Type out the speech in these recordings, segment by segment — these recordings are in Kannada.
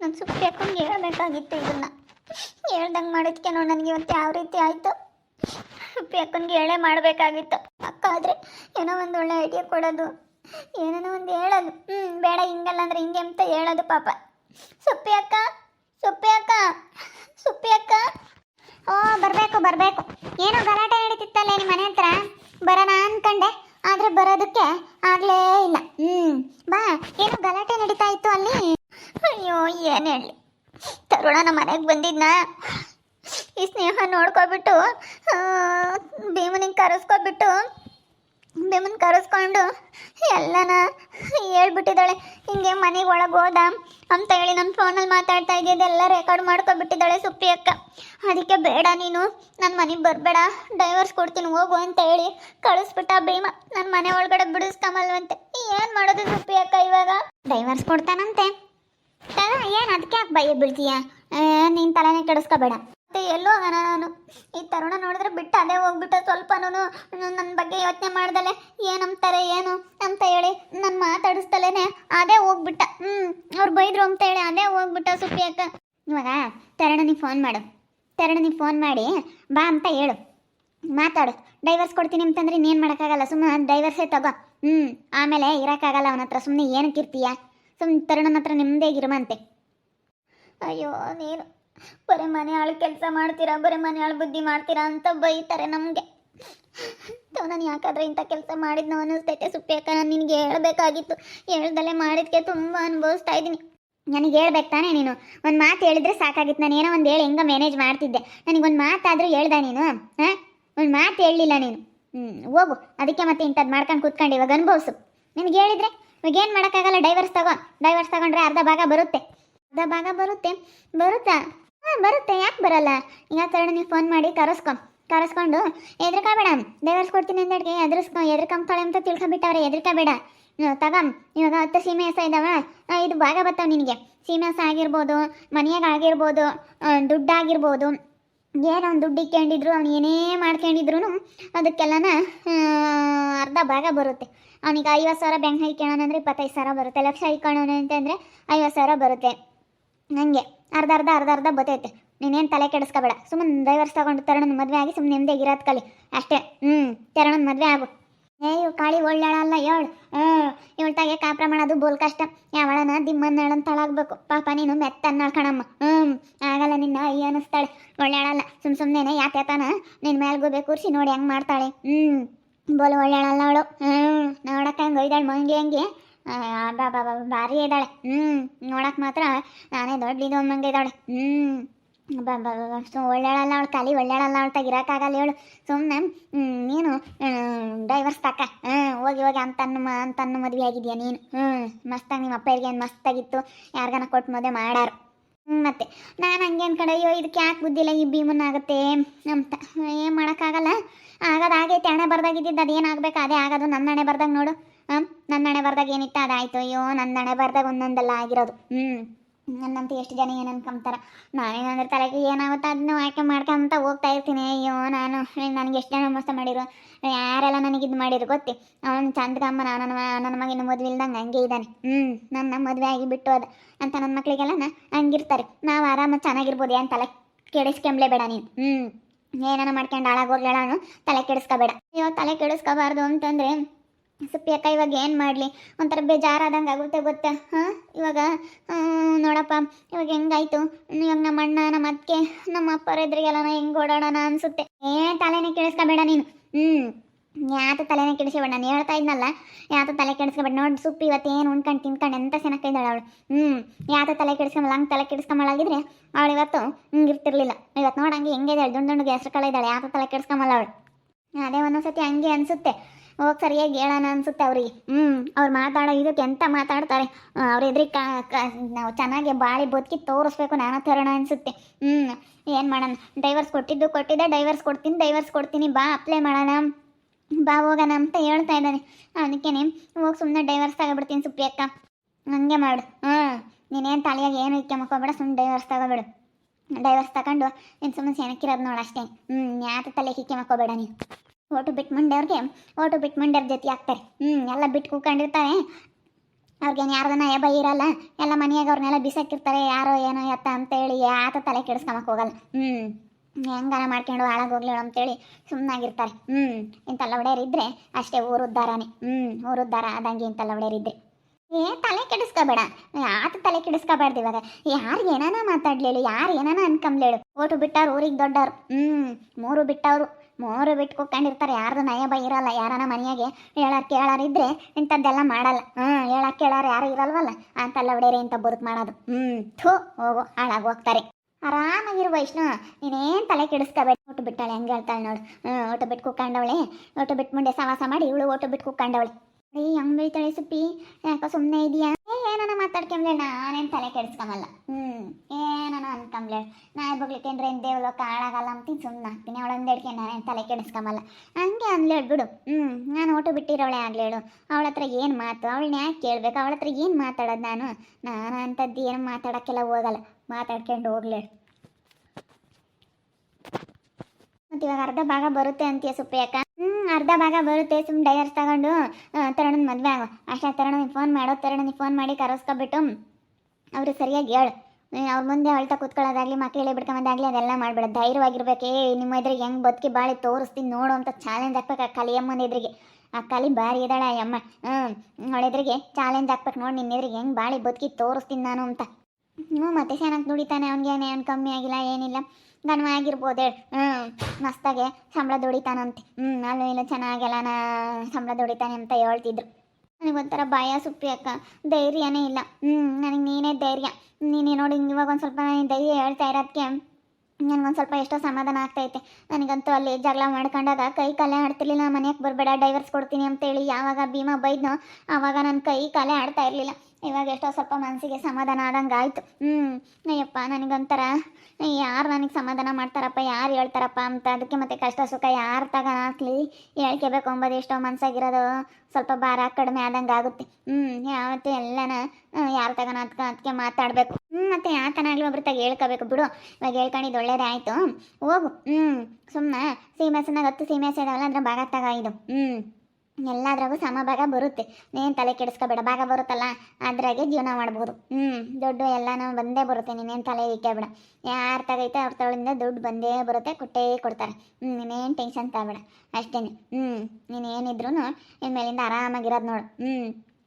ನಾನು ಸುಖ ಅಕ್ಕಂಗೆ ಹೇಳಬೇಕಾಗಿತ್ತು ಇದನ್ನ. ಹೇಳ್ದಂಗೆ ಮಾಡಿದ್ಕೆ ನೋಡಿ ನನಗೆ ಇವತ್ತು ಯಾವ ರೀತಿ ಆಯಿತು? ಸುಪ್ಪಿ ಅಕ್ಕನಿಗೆ ಹೇಳೇ ಮಾಡಬೇಕಾಗಿತ್ತು. ಅಕ್ಕ ಆದರೆ ಏನೋ ಒಂದು ಒಳ್ಳೆ ಐಡಿಯಾ ಕೊಡೋದು. ಏನೇನೋ ಒಂದು ಹೇಳೋದು. ಹ್ಞೂ ಬೇಡ, ಹಿಂಗಲ್ಲ ಅಂದ್ರೆ ಹಿಂಗೆ ಅಂತ ಹೇಳೋದು ಪಾಪ. ಸುಪ್ಪಿ ಅಕ್ಕ ಸುಪ್ಪಿ ಅಕ್ಕ ಸುಪ್ಪಿ ಅಕ್ಕ. ಓ, ಬರಬೇಕು ಬರಬೇಕು. ಏನೋ ಗಲಾಟೆ ನಡೀತಿತ್ತಲ್ಲ ನಿಮ್ಮ ಮನೆ ಹತ್ರ? ಬರೋಣ ಅನ್ಕಂಡೆ. ಆದ್ರೆ ಬರೋದಕ್ಕೆ ಆಗ್ಲೇ ಇಲ್ಲ ಹ್ಮ್ ಬಾ ಏನೋ ಗಲಾಟೆ ನಡೀತಾ ಇತ್ತು ಅಲ್ಲಿ ಅಯ್ಯೋ ಏನು ಹೇಳಿ ತರುಣ ನಮ್ಮ ಮನೆಗೆ ಬಂದಿದ್ನ. ಈ ಸ್ನೇಹ ನೋಡ್ಕೊಬಿಟ್ಟು ಭೀಮನಿಗೆ ಕರೆಸ್ಕೊಬಿಟ್ಟು, ಭೀಮನ್ ಕರೆಸ್ಕೊಂಡು ಎಲ್ಲನ ಹೇಳ್ಬಿಟ್ಟಿದ್ದಾಳೆ. ಹಿಂಗೆ ಮನೆಗೆ ಒಳಗೆ ಹೋದ. ಅಂತ ಹೇಳಿ ನನ್ನ ಫೋನಲ್ಲಿ ಮಾತಾಡ್ತಾ ಇದ್ದಿದ್ದೆಲ್ಲ ರೆಕಾರ್ಡ್ ಮಾಡ್ಕೊಬಿಟ್ಟಿದ್ದಾಳೆ ಸುಪ್ಪಿ ಅಕ್ಕ ಅದಕ್ಕೆ ಬೇಡ ನೀನು. ನನ್ನ ಮನೆಗೆ ಬರಬೇಡ. ಡೈವರ್ಸ್ ಕೊಡ್ತೀನಿ. ಹೋಗು ಅಂತ ಹೇಳಿ ಕಳಿಸ್ಬಿಟ್ಟ ಭೀಮ. ನನ್ನ ಮನೆ ಒಳಗಡೆ ಬಿಡಿಸ್ಕೊಂಬಲ್ವಂತೆ ಏನು ಮಾಡೋದು ಸುಪ್ಪಿ ಅಕ್ಕ ಇವಾಗ? ಡೈವರ್ಸ್ ಕೊಡ್ತಾನಂತೆ. ಏನು ಅದಕ್ಕೆ ಯಾಕೆ ಬಯ್ಯ ಬೀಳ್ತೀಯ ನೀನು ತಲೆನೇ ಕೆಡಿಸ್ಕೋಬೇಡ. ಮತ್ತೆ ಎಲ್ಲೋ ನಾನು. ಈ ತರುಣ ನೋಡಿದ್ರೆ ಬಿಟ್ಟ ಅದೇ ಹೋಗ್ಬಿಟ್ಟು ಸ್ವಲ್ಪನೂ ನನ್ನ ಬಗ್ಗೆ ಯೋಚನೆ ಮಾಡ್ದಲೆ. ಏನಂತಾರೆ ಏನು ಅಂತ ಹೇಳಿ ನನ್ನ ಮಾತಾಡಿಸ್ತಲೇನೆ ಅದೇ ಹೋಗ್ಬಿಟ್ಟ. ಹ್ಞೂ ಅವ್ರು ಬೈದ್ರು ಅಂತ ಹೇಳಿ ಅದೇ ಹೋಗ್ಬಿಟ್ಟ ಸುಪ್ಪಿ ಅಕ್ಕ ಇವಾಗ ತರುಣನಿಗೆ ಫೋನ್ ಮಾಡು. ತರುಣನಿಗೆ ಫೋನ್ ಮಾಡಿ ಬಾ ಅಂತ ಹೇಳು. ಮಾತಾಡು. ಡೈವರ್ಸ್ ಕೊಡ್ತೀನಿ ಅಂತಂದ್ರೆ ಇನ್ನೇನು ಮಾಡೋಕ್ಕಾಗಲ್ಲ ಸುಮ್ಮನೆ ಡೈವರ್ಸೇ ತಗೋ. ಹ್ಞೂ ಆಮೇಲೆ ಇರೋಕ್ಕಾಗಲ್ಲ ಅವನ ಹತ್ರ ಸುಮ್ಮನೆ ಏನಕ್ಕಿರ್ತೀಯ ಸುಮ್ಮನೆ ತರುಣನ ಹತ್ರ ನಿಮ್ಮದೇಗಿರುವಂತೆ ಅಯ್ಯೋ, ನೀನು ಬರೀ ಮನೆ ಆಳು ಕೆಲಸ ಮಾಡ್ತೀರಾ, ಬರೀ ಮನೆ ಆಳು ಬುದ್ಧಿ ಮಾಡ್ತೀರಾ ಅಂತ ಬೈತಾರೆ ನಮಗೆ. ನಾನು ಯಾಕಾದ್ರೆ ಇಂಥ ಕೆಲಸ ಮಾಡಿದ್ನೋ ಅನ್ನಿಸ್ತೈತೆ ಸುಪ್ಪಿ ಅಕ್ಕ, ನಾನು ನಿನಗೆ ಹೇಳ್ಬೇಕಾಗಿತ್ತು. ಹೇಳ್ದಲ್ಲೇ ಮಾಡಿದ್ಕೆ ತುಂಬ ಅನುಭವಿಸ್ತಾ ಇದ್ದೀನಿ. ನನಗೆ ಹೇಳ್ಬೇಕು ತಾನೇ ನೀನು? ಒಂದು ಮಾತು ಹೇಳಿದ್ರೆ ಸಾಕಾಗಿತ್ತು. ನಾನು ಏನೋ ಒಂದು ಹೇಳಿ ಹೆಂಗ ಮ್ಯಾನೇಜ್ ಮಾಡ್ತಿದ್ದೆ. ನನಗೆ ಒಂದು ಮಾತಾದರೂ ಹೇಳ್ದ ನೀನು? ಹಾಂ? ಒಂದು ಮಾತು ಹೇಳಲಿಲ್ಲ ನೀನು? ಹ್ಞೂ ಹೋಗು. ಅದಕ್ಕೆ ಮತ್ತೆ ಇಂಥದ್ದು ಮಾಡ್ಕೊಂಡು ಕೂತ್ಕೊಂಡು ಇವಾಗ ಅನುಭವಿಸು. ನಿನಗೆ ಹೇಳಿದ್ರೆ ಇವಾಗ ಏನು ಮಾಡೋಕ್ಕಾಗಲ್ಲ? ಡೈವರ್ಸ್ ತಗೋ. ಡೈವರ್ಸ್ ತಗೊಂಡ್ರೆ ಅರ್ಧ ಭಾಗ ಬರುತ್ತೆ. ಅರ್ಧ ಭಾಗ ಬರುತ್ತೆ. ಬರುತ್ತಾ? ಹಾಂ, ಬರುತ್ತೆ. ಯಾಕೆ ಬರಲ್ಲ? ಈಗ ತರಣ ನೀವು ಫೋನ್ ಮಾಡಿ ಕರೆಸ್ಕೊ. ಕರೆಸ್ಕೊಂಡು ಕೊಡ್ತೀನಿ ಅಂದಡ್ಗೆ ಎದುರಿಸ್ಕೊ ಎದ್ರಕೊಂತಾಳೆ ಅಂತ ತಿಳ್ಕೊಂಬಿಟ್ಟವ್ರೆ ಎದ್ರಕೋಬೇಡ ತಗಮ್ ಇವಾಗ ಹತ್ತು ಸೀಮೆ ಹಸ ಇದಾವ. ಇದು ಭಾಗ ಬರ್ತಾವ ನಿನಗೆ. ಸೀಮೆ ಹಸ ಆಗಿರ್ಬೋದು, ಮನೆಯಾಗ ಆಗಿರ್ಬೋದು ದುಡ್ಡಾಗಿರ್ಬೋದು. ಏನು ಅವ್ನು ದುಡ್ಡು ಇಕ್ಕೊಂಡಿದ್ರು, ಅವ್ನು ಏನೇ ಮಾಡ್ಕೊಂಡಿದ್ರು ಅದಕ್ಕೆಲ್ಲನ ಅರ್ಧ ಭಾಗ ಬರುತ್ತೆ. ಅವನಿಗೆ ಐವತ್ತು ಸಾವಿರ ಬ್ಯಾಂಕ್ ಹಾಕ್ಕೊಳ್ಳೋಣ ಅಂದರೆ ಇಪ್ಪತ್ತೈದು ಸಾವಿರ ಬರುತ್ತೆ. ಲಕ್ಷ ಹಾಕೋಣ ಅಂತಂದರೆ ಐವತ್ತು ಸಾವಿರ ಬರುತ್ತೆ. ನನಗೆ ಅರ್ಧ ಅರ್ಧ ಅರ್ಧ ಅರ್ಧ ಬತೈತೆ ನೀನೇನು ತಲೆ ಕೆಡಿಸ್ಕೋಬೇಡ. ಸುಮ್ಮನೆ ಡೈವರ್ಸ್ ತಗೊಂಡು ತರಣನ ಮದುವೆ ಆಗಿ ಸುಮ್ಮನೆ ನಿಮ್ದೆ ಇರೋದು ಕಲಿ. ಅಷ್ಟೇ. ಹ್ಞೂ ತರಣನ ಮದುವೆ ಆಗು. ಏ ಇವ್ ಕಾಳಿ ಒಳ್ಳಾಳಲ್ಲ ಏಳು. ಹ್ಞೂ ಇವಳ ತಾಗೆ ಕಾಪ್ರ ಮಾಡೋದು ಬೋಲ್ ಕಷ್ಟ. ಯಾವಳನ ದಿಮ್ಮನ್ನಳಂತ ತಳಾಗ್ಬೇಕು. ಪಾಪ ನೀನು ಮೆತ್ತನ್ನ ಕಣಮ್ಮ. ಹ್ಞೂ ಆಗಲ್ಲ ನಿನ್ನ ಅಯ್ಯ ಅನ್ನಿಸ್ತಾಳೆ. ಒಳ್ಳಾಳಲ್ಲ ಸುಮ್ ಸುಮ್ಮನೆ ಯಾಕೆತಾನ ನಿನ್ನ ಮೇಲೆ ಗೋಬೆ ಕೂರಿಸಿ ನೋಡಿ ಹೆಂಗೆ ಮಾಡ್ತಾಳೆ. ಹ್ಞೂ ಬೋಲ್ ಒಳ್ಳಾಳಲ್ಲ ಅವಳು. ಹ್ಞೂ ನೋಡಕ್ಕೆ ಹಂಗೆ ಒಯ್ದಾಳೆ ಮಂಗೆ, ಹಂಗೆ. ಬಾ ಬಾ ಬಾ, ಭಾರಿ ಇದ್ದಾಳೆ. ಹ್ಞೂ ನೋಡಕ್ಕೆ ಮಾತ್ರ ನಾನೇ ದೊಡ್ಡದು ಅಮ್ಮಂಗೆ ಇದ್ದಾಳೆ. ಹ್ಞೂ ಬಾ ಬಾ ಬಾ ಅವಳು ಕಲಿ ಒಳ್ಳೆಯಳಲ್ಲ ಅವಳು ತೆಗಿರೋಕ್ಕಾಗಲ್ಲ ಹೇಳು ಸುಮ್ಮನೆ ನೀನು ಡೈವರ್ಸ್ ತಕ್ಕ ಹ್ಞೂ ಹೋಗಿ ಹೋಗಿ ಅಂತನ್ನು ಅಂತ ಅಂತನ್ನು ಮದುವೆ ಆಗಿದ್ಯಾ ನೀನು? ಹ್ಞೂ ಮಸ್ತಾಗಿ ನಿಮ್ಮ ಅಪ್ಪ ಏನು ಮಸ್ತಾಗಿತ್ತು. ಯಾರಿಗಾನ ಕೊಟ್ಟು ಮದುವೆ ಮಾಡಾರು. ಮತ್ತೆ, ನಾನು ಹಂಗೆ ಅನ್ಕೊಂಡೆ, ಅಯ್ಯೋ, ಇದಕ್ಕೆ ಯಾಕೆ ಬುದ್ಧಿಲ್ಲ ಈ ಭೀಮನ್ ಆಗುತ್ತೆ ಅಂತ. ಏನು ಮಾಡೋಕ್ಕಾಗಲ್ಲ. ಆಗೋದು ಆಗೈತೆ, ಹಣೆ ಬರ್ದಾಗಿದ್ದಿದ್ದು ಅದೇನಾಗಬೇಕು ಅದೇ ಆಗೋದು ನನ್ನ ಹಣೆ ಬರ್ದಾಗ ನೋಡು. ಹಾಂ ನನ್ನ ಹಣೆ ಬರ್ದಾಗ ಏನಿತ್ತು? ಅದಾಯ್ತು. ಅಯ್ಯೋ ನನ್ನ ಹಣೆ ಬರ್ದಾಗ ಒಂದೊಂದಲ್ಲ ಆಗಿರೋದು. ಹ್ಞೂ ನನ್ನಂತ ಎಷ್ಟು ಜನ ಏನು ಅನ್ಕೊಂತಾರ ನಾನೇನಂದ್ರೆ ತಲೆಗೆ ಏನಾಗುತ್ತೆ ಅದನ್ನ ಆಯ್ಕೆ ಮಾಡ್ಕೊಂತ ಹೋಗ್ತಾ ಇರ್ತೀನಿ. ಅಯ್ಯೋ, ನಾನು ನನಗೆ ಎಷ್ಟು ಜನ ಮೋಸ ಮಾಡಿರು? ಯಾರೆಲ್ಲ ನನಗೆ ಇದು ಮಾಡಿರು ಗೊತ್ತಿ? ಅವನು ಚಂದಗಮ್ಮ, ನನ್ನ ನನ್ನ ಮಗನ ಮದುವೆ ಇಲ್ದಂಗೆ ಹಂಗೆ ಇದ್ದಾನೆ. ಹ್ಞೂ ನನ್ನ ಮದುವೆ ಆಗಿ ಬಿಟ್ಟು ಹೋದ. ಅಂತ ನನ್ನ ಮಕ್ಕಳಿಗೆಲ್ಲ ಹಂಗಿರ್ತಾರೆ. ನಾವು ಆರಾಮ ಚೆನ್ನಾಗಿರ್ಬೋದು. ಏನು ತಲೆ ಕೆಡಿಸ್ಕೊಂಬ್ಲೇಬೇಡ ನೀನು. ಹ್ಞೂ ಏನಾನ ಮಾಡ್ಕೊಂಡು ಹಾಳಾಗೋಗ್ಲೇಳ ನಾನು ತಲೆ ಕೆಡಿಸ್ಕೋಬೇಡ. ಅಯ್ಯೋ, ತಲೆ ಕೆಡಿಸ್ಕೋಬಾರ್ದು ಅಂತಂದರೆ ಸುಪ್ಪಿ ಅಕ್ಕ ಇವಾಗ ಏನು ಮಾಡಲಿ? ಒಂಥರ ಬೇಜಾರಾದಂಗೆ ಆಗುತ್ತೆ ಗೊತ್ತಾ? ಹಾಂ? ಇವಾಗ ನೋಡಪ್ಪ, ಇವಾಗ ಹೆಂಗಾಯ್ತು? ಇವಾಗ ನಮ್ಮ ಅಣ್ಣ, ನಮ್ಮ ಅತ್ತಿಗೆ, ನಮ್ಮ ಅಪ್ಪರ ಎದುರಿಗೆಲ್ಲ ಹೆಂಗೆ ಓಡೋಣ ಅನ್ಸುತ್ತೆ. ಏ, ತಲೆನೇ ಕೆಡಿಸ್ಕೊಬೇಡ ನೀನು. ಹ್ಞೂ ಯಾತ ತಲೆನೇ ಕೆಡಿಸ್ಕೊಬೇಡ. ನಾನು ಹೇಳ್ತಾ ಇದ್ನಲ್ಲ, ಯಾತ ತಲೆ ಕೆಡಿಸ್ಕೊಬೇಡ. ನೋಡಿ ಸುಪ್ಪಿ ಇವತ್ತೇನು ಏನು ಉಣ್ಕೊಂಡು ತಿನ್ಕೊಂಡು ಎಂತ ಚೆನ್ನಾಗಿದ್ದಾಳೆ ಅವಳು. ಹ್ಞೂ ಯಾತ ತಲೆ ಕೆಡಿಸ್ಕೊಂಬಲ್ಲ ಹಂಗೆ ತಲೆ ಕೆಡಿಸ್ಕೊಂಬಳಾಗಿದ್ರೆ ಅವಳು ಇವತ್ತು ಹಿಂಗೆ ಇರ್ತಿರ್ಲಿಲ್ಲ. ಇವತ್ತು ನೋಡಂಗೆ ಹೆಂಗೆ ಇದ್ದಾಳೆ ದುಂಡು ದುಂಡು ಹೆಸ್ರು ಕಳೆ ಇದ್ದಾಳೆ. ಯಾತ ತಲೆ ಕೆಡಿಸ್ಕೊಂಬಲ್ಲ ಅವಳು. ಅದೇ ಒಂದೊಂದ್ಸತಿ ಹಂಗೆ ಅನಿಸುತ್ತೆ. ಹೋಗಿ ಸರಿಯಾಗಿ ಹೇಳೋಣ ಅನ್ಸುತ್ತೆ ಅವ್ರಿಗೆ. ಹ್ಞೂ ಅವ್ರು ಮಾತಾಡೋ ಇದಕ್ಕೆ ಎಂತ ಮಾತಾಡ್ತಾರೆ? ಅವ್ರ ಎದುರಿಗೆ ನಾವು ಚೆನ್ನಾಗಿ ಬಾಳಿ ಬದುಕಿ ತೋರಿಸ್ಬೇಕು ನಾನು ತರೋಣ ಅನಿಸುತ್ತೆ. ಹ್ಞೂ ಏನು ಮಾಡೋಣ? ಡೈವರ್ಸ್ ಕೊಟ್ಟಿದ್ದು ಕೊಟ್ಟಿದ್ದೆ ಡೈವರ್ಸ್ ಕೊಡ್ತೀನಿ ಡೈವರ್ಸ್ ಕೊಡ್ತೀನಿ, ಬಾ ಅಪ್ಲೈ ಮಾಡೋಣ. ಬಾ, ಹೋಗೋಣ ಅಂತ ಹೇಳ್ತಾ ಇದ್ದಾನೆ. ಅದಕ್ಕೇನೆ, ಹೋಗಿ ಸುಮ್ಮನೆ ಡೈವರ್ಸ್ ತಗೊಬಿಡ್ತೀನಿ ಸುಪ್ಪಿ ಅಕ್ಕ ಹಂಗೆ ಮಾಡು. ಹ್ಞೂ ನೀನೇನು ತಲೆಯಾಗಿ ಏನು ಇಕ್ಕೊಂಬೇಡ ಸುಮ್ಮನೆ ಡೈವರ್ಸ್ ತಗೋಬೇಡು. ಡೈವರ್ಸ್ ತಗೊಂಡು ನೀನು ಸುಮ್ಮನೆ ಸೆನಕ್ಕಿರೋದು ನೋಡು ಅಷ್ಟೇ. ಹ್ಞೂ ಯಾತ ತಲೆ ಮಕ್ಕೋಬೇಡ ನೀನು? ಓಟು ಬಿಟ್ಟು ಮಂಡ್ಯವ್ರಿಗೆ ಓಟು ಬಿಟ್ಟು ಮಂಡ್ಯವ್ರ ಜೊತೆ ಆಗ್ತಾರೆ. ಹ್ಞೂ ಎಲ್ಲ ಬಿಟ್ಟು ಕೂಕೊಂಡಿರ್ತಾರೆ ಅವ್ರಿಗೇನು ಯಾರ್ದನ ಭಯ ಇರಲ್ಲ, ಎಲ್ಲ ಮನೆಯಾಗ ಅವ್ರನ್ನೆಲ್ಲ ಬಿಸಾಕಿರ್ತಾರೆ, ಯಾರೋ ಏನೋ ಎತ್ತ ಅಂತೇಳಿ, ಆತ ತಲೆ ಕೆಡಿಸ್ಕೊಂಬಕ್ಕೆ ಹೋಗಲ್ಲ. ಹ್ಞೂ ಹೆಂಗಾರ ಮಾಡ್ಕೊಂಡು ಹಾಳಾಗಿ ಹೋಗ್ಲಿ ಅಂತೇಳಿ ಸುಮ್ಮನಾಗಿರ್ತಾರೆ ಹ್ಞೂ ಇಂಥಲ್ಲ ಒಡೆಯರಿದ್ರೆ ಅಷ್ಟೇ ಊರು ಉದ್ಧಾರನೇ. ಹ್ಞೂ ಊರು ಉದ್ದಾರ ಆದಂಗೆ ಇಂಥಲ್ಲ ಒಡೆಯರಿದ್ರೆ ಏ, ತಲೆ ಕೆಡಿಸ್ಕೋಬೇಡ. ಆತ ತಲೆ ಕೆಡಿಸ್ಕೋಬಾರ್ದು ಇವಾಗ. ಯಾರು ಏನಾನ ಮಾತಾಡ್ಲೇಳು ಯಾರು ಏನಾನ ಅನ್ಕಂಬ್ಲೇಳು ಓಟು ಬಿಟ್ಟವ್ರು ಊರಿಗೆ ದೊಡ್ಡವ್ರು. ಹ್ಞೂ ಮೂರು ಬಿಟ್ಟವ್ರು. ಮೂರು ಬಿಟ್ಟು ಕೂತ್ಕೊಂಡಿರ್ತಾರೆ ಯಾರ್ದು ನಯ ಭಯ ಇರಲ್ಲ, ಯಾರನ ಮನೆಯಾಗೆ ಹೇಳಾರ ಕೇಳಾರ ಇದ್ರೆ ಇಂಥದ್ದೆಲ್ಲ ಮಾಡಲ್ಲ. ಹ್ಞೂ ಹೇಳಾಕ ಕೇಳಾರ ಯಾರು ಇರಲ್ವಲ್ಲ? ಅಂತಲ್ಲ ಹೊಡೆಯರಿ ಅಂತ ಬದುಕು ಮಾಡೋದು. ಹ್ಞೂ ಥೂ, ಹೋಗು, ಹಾಳಾಗಿ ಹೋಗ್ತಾರೆ. ಆರಾಮಾಗಿರು ವೈಷ್ಣು, ನೀನೇನು ತಲೆ ಕೆಡಿಸ್ಕೋಬೇಡ. ಊಟ ಬಿಟ್ಟಾಳೆ, ಹೆಂಗೆ ಹೇಳ್ತಾಳೆ ನೋಡು. ಹ್ಞೂ ಊಟ ಬಿಟ್ಟು ಕುಕ್ಕಂಡವಳೆ ಊಟ ಬಿಟ್ಟು ಮುಂದೆ ಸವಾಸ ಮಾಡಿ, ಇವಳು ಊಟ ಬಿಟ್ಟು ಕುಕ್ಕಂಡವಳೆ ಅಯ್ಯ ಹಂಗೆ ಬೈತಾಳೆ ಸುಪ್ಪಿ ಯಾಕೋ ಸುಮ್ಮನೆ ಇದೆಯಾ? ಮಾತಾಡ್ಕೊಂಬ್ಲೆ ನಾನೇನು ತಲೆ ಕೆಡಿಸ್ಕೊಂಬಲ್ಲ. ಹ್ಞೂ ಏನೋ ಅನ್ಕೊಂಬ್ಲೆ ನಾಯಿ ಬಗ್ಲಿಕ್ಕೇಂದ್ರೆ ಏನು ದೇವಲೋಕ ಹಾಳಾಗಲ್ಲ ಅಂತೀನಿ ಸುಮ್ಮನೆ ಹಾಕ್ತೀನಿ ಅವಳೊಂದು ಹಿಡ್ಕೊಂಡು ನಾನೇನು ತಲೆ ಕೆಡಿಸ್ಕೊಂಬಲ್ಲ. ಹಂಗೆ ಅಂದ್ಲೇಳು ಬಿಡು. ಹ್ಞೂ ನಾನು ಓಟು ಬಿಟ್ಟಿರೋಳೆ ಆಗ್ಲೇಳು ಅವಳ ಹತ್ರ ಏನು ಮಾತು ಅವಳನ್ನ ಯಾಕೆ ಕೇಳ್ಬೇಕು ಅವಳ ಹತ್ರ ಏನು ಮಾತಾಡೋದು ನಾನು? ನಾನು ಅಂಥದ್ದು ಏನು ಮಾತಾಡೋಕ್ಕೆಲ್ಲ ಹೋಗಲ್ಲ. ಮಾತಾಡ್ಕೊಂಡು ಹೋಗ್ಲೇಳು ಮತ್ತು ಇವಾಗ ಅರ್ಧ ಭಾಗ ಬರುತ್ತೆ ಅಂತೀಯ ಹ್ಞೂ ಅರ್ಧ ಭಾಗ ಬರುತ್ತೆ ಸುಮ್ಮನೆ ಡೈವರ್ಸ್ ತಗೊಂಡು ತರಣನ ಮದುವೆ ಆಗೋ. ಅಷ್ಟೇ ತರಣನಿಗೆ ಫೋನ್ ಮಾಡೋ ತರಣನಿಗೆ ಫೋನ್ ಮಾಡಿ ಕರೆಸ್ಕೊಬಿಟ್ಟು ಅವರು ಸರಿಯಾಗಿ ಹೇಳು. ಅವ್ರ ಮುಂದೆ ಅಳ್ತಾ ಕೂತ್ಕೊಳ್ಳೋದಾಗ್ಲಿ ಮಕ್ಕಳಿಗೆ ಬಿಡ್ಕೊಂಬೋದಾಗ್ಲಿ ಅದೆಲ್ಲ ಮಾಡಬೇಡ. ಧೈರ್ಯವಾಗಿರ್ಬೇಕೇ. ನಿಮ್ಮ ಎದುರಿಗೆ ಹೆಂಗೆ ಬದುಕಿ ಬಾಳಿ ತೋರಿಸ್ತೀನಿ ನೋಡು ಅಂತ ಚಾಲೆಂಜ್ ಹಾಕ್ಬೇಕು ಆ ಕಲಿಯಮ್ಮನ ಎದುರಿಗೆ. ಆ ಕಲಿ ಭಾರಿ ಇದ್ದಾಳೆ ಅಮ್ಮ. ಹ್ಞೂ ಅವಳ ಎದುರಿಗೆ ಚಾಲೆಂಜ್ ಹಾಕ್ಬೇಕು ನೋಡಿ, ನಿನ್ನ ಎದುರಿಗೆ ಹೆಂಗೆ ಬಾಳಿ ಬದುಕಿ ತೋರಿಸ್ತೀನಿ ನಾನು ಅಂತ. ಹ್ಞೂ ಮತ್ತೆ ಚೆನ್ನಾಗಿ ದುಡಿತಾನೆ ಅವ್ನಿಗೆ ಏನು ಕಮ್ಮಿ ಆಗಿಲ್ಲ, ಏನಿಲ್ಲ. ಗನ್ವ ಆಗಿರ್ಬೋದೆ ಹ್ಞೂ ಮಸ್ತಾಗೆ ಸಂಬಳ ದುಡಿತಾನಂತೆ. ಹ್ಞೂ ಅಲ್ಲೂ ಇಲ್ಲ ಚೆನ್ನಾಗೆಲ್ಲ ನಾ ಸಂಬಳ ದುಡಿತಾನೆ ಅಂತ ಹೇಳ್ತಿದ್ರು. ನನಗೊಂಥರ ಭಯ ಸುಪ್ಪಿ ಅಕ್ಕ. ಧೈರ್ಯನೇ ಇಲ್ಲ. ಹ್ಞೂ ನನಗೆ ನೀನೇ ಧೈರ್ಯ. ನೀನೇ ನೋಡಿ ಇವಾಗ ಒಂದು ಸ್ವಲ್ಪ ನನಗೆ ಧೈರ್ಯ ಹೇಳ್ತಾ ಇರೋದಕ್ಕೆ ನನಗೊಂದು ಸ್ವಲ್ಪ ಎಷ್ಟೋ ಸಮಾಧಾನ ಆಗ್ತೈತೆ. ನನಗಂತೂ ಅಲ್ಲಿ ಜಗಳ ಮಾಡ್ಕೊಂಡಾಗ ಕೈ ಕಾಲೇ ಆಡ್ತಿರ್ಲಿಲ್ಲ. ಮನೆಗೆ ಬರಬೇಡ ಡೈವರ್ಸ್ ಕೊಡ್ತೀನಿ ಅಂತೇಳಿ ಯಾವಾಗ ಭೀಮಾ ಬೈದ್ನೋ ಆವಾಗ ನನ್ನ ಕೈ ಕಾಲೇ ಆಡ್ತಾ ಇರಲಿಲ್ಲ. ಇವಾಗ ಎಷ್ಟೋ ಸ್ವಲ್ಪ ಮನಸ್ಸಿಗೆ ಸಮಾಧಾನ ಆದಂಗೆ ಆಯ್ತು. ಹ್ಞೂ ಅಯ್ಯಪ್ಪ ನನಗೊಂಥರ ಯಾರು ನನಗೆ ಸಮಾಧಾನ ಮಾಡ್ತಾರಪ್ಪ, ಯಾರು ಹೇಳ್ತಾರಪ್ಪ ಅಂತ, ಅದಕ್ಕೆ ಮತ್ತೆ ಕಷ್ಟ ಸುಖ ಯಾರು ತಗ ಹಾಕ್ಲಿ ಹೇಳ್ಕೋಬೇಕು ಅಂಬೋದು ಎಷ್ಟೋ ಮನ್ಸಾಗಿರೋದು. ಸ್ವಲ್ಪ ಭಾರ ಕಡಿಮೆ ಆದಂಗೆ ಆಗುತ್ತೆ. ಹ್ಞೂ ಯಾವತ್ತೂ ಎಲ್ಲನ ಯಾರು ತಗನ ಅದಕ್ಕೆ ಮಾತಾಡಬೇಕು. ಹ್ಞೂ ಮತ್ತೆ ಯಾತನಾಗಲಿ ಒಬ್ರು ತಗ ಹೇಳ್ಕೋಬೇಕು. ಬಿಡು, ಇವಾಗ ಹೇಳ್ಕೊಂಡಿದ್ದು ಒಳ್ಳೇದೇ ಆಯಿತು. ಹೋಗು. ಹ್ಞೂ ಸುಮ್ಮನೆ ಸೀಮೆಸನಾಗ ಹತ್ತು ಸೀಮೆಸ್ ಇದಾವಲ್ಲ ಅಂದ್ರೆ ಭಾಗ ತಗ ಇದು. ಹ್ಞೂ ಎಲ್ಲದ್ರಾಗೂ ಸಮ ಭಾಗ ಬರುತ್ತೆ. ನೀನು ತಲೆ ಕೆಡಿಸ್ಕೋಬೇಡ ಭಾಗ ಬರುತ್ತಲ್ಲ? ಅದ್ರಾಗೆ ಜೀವನ ಮಾಡ್ಬೋದು. ಹ್ಞೂ ದುಡ್ಡು ಎಲ್ಲನೂ ಬಂದೇ ಬರುತ್ತೆ, ನೀನೇನು ತಲೆ ಇಕ್ಕಬೇಡ ಯಾರು ತಗೈತೆ ಅವ್ರ ತಗೊಳಿಂದ ದುಡ್ಡು ಬಂದೇ ಬರುತ್ತೆ, ಕೊಟ್ಟೇ ಕೊಡ್ತಾರೆ. ಹ್ಞೂ ನೀನೇನು ಟೆನ್ಷನ್ ತಗಬೇಡ. ಅಷ್ಟೇ ಹ್ಞೂ ನೀನು ಏನಿದ್ರು ಇನ್ಮೇಲಿಂದ ಆರಾಮಾಗಿರೋದು ನೋಡು. ಹ್ಞೂ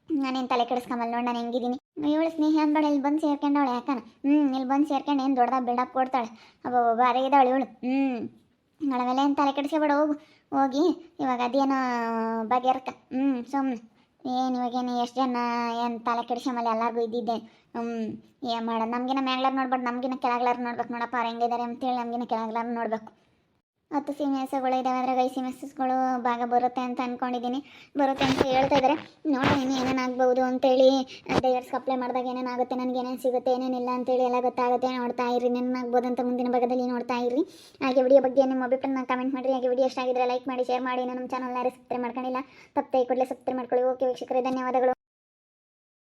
ನಾನೇನು ತಲೆ ಕೆಡಿಸ್ಕೊಂಬಲ್ಲ ನೋಡಿ, ನಾನು ಹೆಂಗಿದ್ದೀನಿ. ಇವಳು ಸ್ನೇಹ ಅಂದ್ಬೇಡ ಇಲ್ಲಿ ಬಂದು ಸೇರ್ಕೊಂಡವಳು ಯಾಕನ? ಹ್ಞೂ ಇಲ್ಲಿ ಬಂದು ಸೇರ್ಕೊಂಡು ಏನು ದೊಡ್ಡದಾಗ ಬಿಲ್ಡಪ್ ಕೊಡ್ತಾಳೆ? ಅಬ್ಬ ಬಾರಿ ಇದ್ದಾಳೆ ಇವಳು. ಹ್ಞೂ ನಳವೆಲ್ಲ ಏನು ತಲೆ ಕೆಡಿಸ್ಕೊಬೇಡ, ಹೋಗು. ಹೋಗಿ, ಇವಾಗ ಅದೇನೋ ಬಗೆಹರ್ಕ ಹ್ಞೂ ಸುಮ್ಮನೆ ಏನು ಇವಾಗೇನು ಎಷ್ಟು ಜನ, ಏನು ತಲೆ ಮೇಲೆ ಎಲ್ಲರಿಗೂ ಇದ್ದಿದ್ದೆ. ಹ್ಞೂ ಏನು ಮಾಡೋದು. ನಮಗಿನ ಮ್ಯಾಗ್ಲಾರು ನೋಡ್ಬಾರ್ದು ನಮಗಿನ ಕೆಳಗ್ಲಾರು ನೋಡ್ಬೇಕು. ನೋಡಪ್ಪ, ಅವ್ರು ಹೆಂಗಿದ್ದಾರೆ ಅಂತೇಳಿ ನಮಗಿನ ಕೆಳಗ್ಲಾರು ನೋಡಬೇಕು. ಹತ್ತು ಸೀಮೆಸ್ಗಳು ಇದಾವೆ, ಅದ್ರಾಗ ಐದು ಸೀಮೆಸ್ಗಳು ಭಾಗ ಬರುತ್ತೆ ಅಂತ ಅಂದ್ಕೊಂಡಿದ್ದೀನಿ ಬರುತ್ತೆ ಅಂತ ಹೇಳ್ತಾ ಇದ್ದಾರೆ ನೋಡೋಣ ಇನ್ನು ಏನೇನು ಅಂತ ಅಂತೇಳಿ ಡೈವರ್ಸ್ಗೆ ಅಪ್ಲೈ ಮಾಡಿದಾಗ ಏನೇನಾಗುತ್ತೆ, ನನಗೆ ಏನೇನು ಸಿಗುತ್ತೆ, ಏನೇನಿಲ್ಲ ಅಂತೇಳಿ ಎಲ್ಲ ಗೊತ್ತಾಗುತ್ತೆ. ನೋಡ್ತಾ ಇರಿ ಆಗ್ಬೋದು ಅಂತ ಮುಂದಿನ ಭಾಗದಲ್ಲಿ ನೋಡ್ತಾ ಇರಿ ಹಾಗೆ ವಿಡಿಯೋ ಬಗ್ಗೆ ನಿಮ್ಮ ಅಭಿಪ್ರಾಯನ ಕಮೆಂಟ್ ಮಾಡಿರಿ. ಹಾಗೆ ವಿಡಿಯೋ ಎಷ್ಟಾಗಿದ್ರೆ ಲೈಕ್ ಮಾಡಿ ಶೇರ್ ಮಾಡಿ. ನಮ್ಮ ಚಾನಲ್ ಯಾರು ಸಬ್ಸ್ಕ್ರೈಬ್ ಮಾಡ್ಕೊಂಡಿಲ್ಲ ತಪ್ಪೇ ಕೂಡಲೇ ಸಬ್ಸ್ಕ್ರೈಬ್ ಮಾಡ್ಕೊಳ್ಳಿ. ಓಕೆ ವೀಕ್ಷಕರೇ, ಧನ್ಯವಾದಗಳು.